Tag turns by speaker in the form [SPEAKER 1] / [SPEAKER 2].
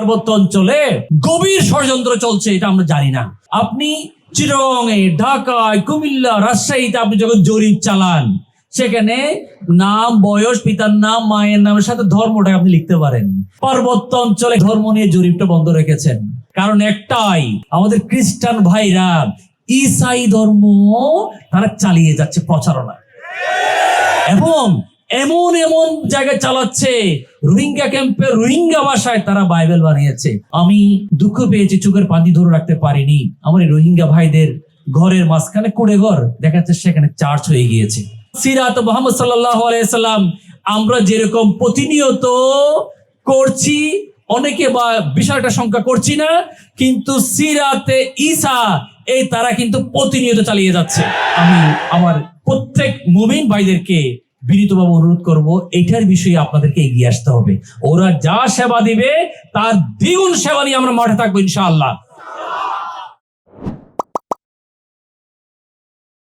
[SPEAKER 1] পার্বত্য অঞ্চলে গভীর ষড়যন্ত্র চলছে, এটা আমরা জানি না। আপনি চিরঙে ঢাকায়, কুমিল্লা, রাজশাহীতে আপনি যখন জরিপ চালান, সেখানে নাম, বয়স, পিতার নাম, মায়ের নামের সাথে ধর্মটা আপনি লিখতে পারেন। পার্বত্য অঞ্চলে ধর্ম নিয়ে জরিপটা বন্ধ রেখেছেন। কারণ একটাই, আমাদের খ্রিস্টান ভাইরা ইসাই ধর্ম তারা চালিয়ে যাচ্ছে প্রচারণা এবং এমন এমন জায়গায় চালাচ্ছে, রোহিঙ্গা ক্যাম্পে রোহিঙ্গা ভাষায় তারা বাইবেল বানিয়েছে। আমি দুঃখ পেয়েছি, চোখের পানি ধরে রাখতে পারিনি। আমার এই রোহিঙ্গা ভাইদের ঘরের মাঝখানে কুড়ে ঘর দেখা যাচ্ছে সেখানে চার্চ হয়ে গিয়েছে। সিরাত মোহাম্মদ সাল্লাহ আলাইসাল্লাম আমরা যেরকম প্রতিনিয়ত করছি, অনেকে বা বিষয়টা সংখ্যা করছি না, কিন্তু সিরাতে ঈসা, এই তারা কিন্তু প্রতিনিয়ত চালিয়ে যাচ্ছে। আমি আমার প্রত্যেক মুমিন ভাইদেরকে বিনীতভাবে অনুরোধ করব, এটার বিষয়ে আপনাদেরকে এগিয়ে আসতে হবে। ওরা যা সেবা দিবে, তার দ্বিগুণ সেবা নিয়ে আমরা মাঠে থাকব ইনশাআল্লাহ।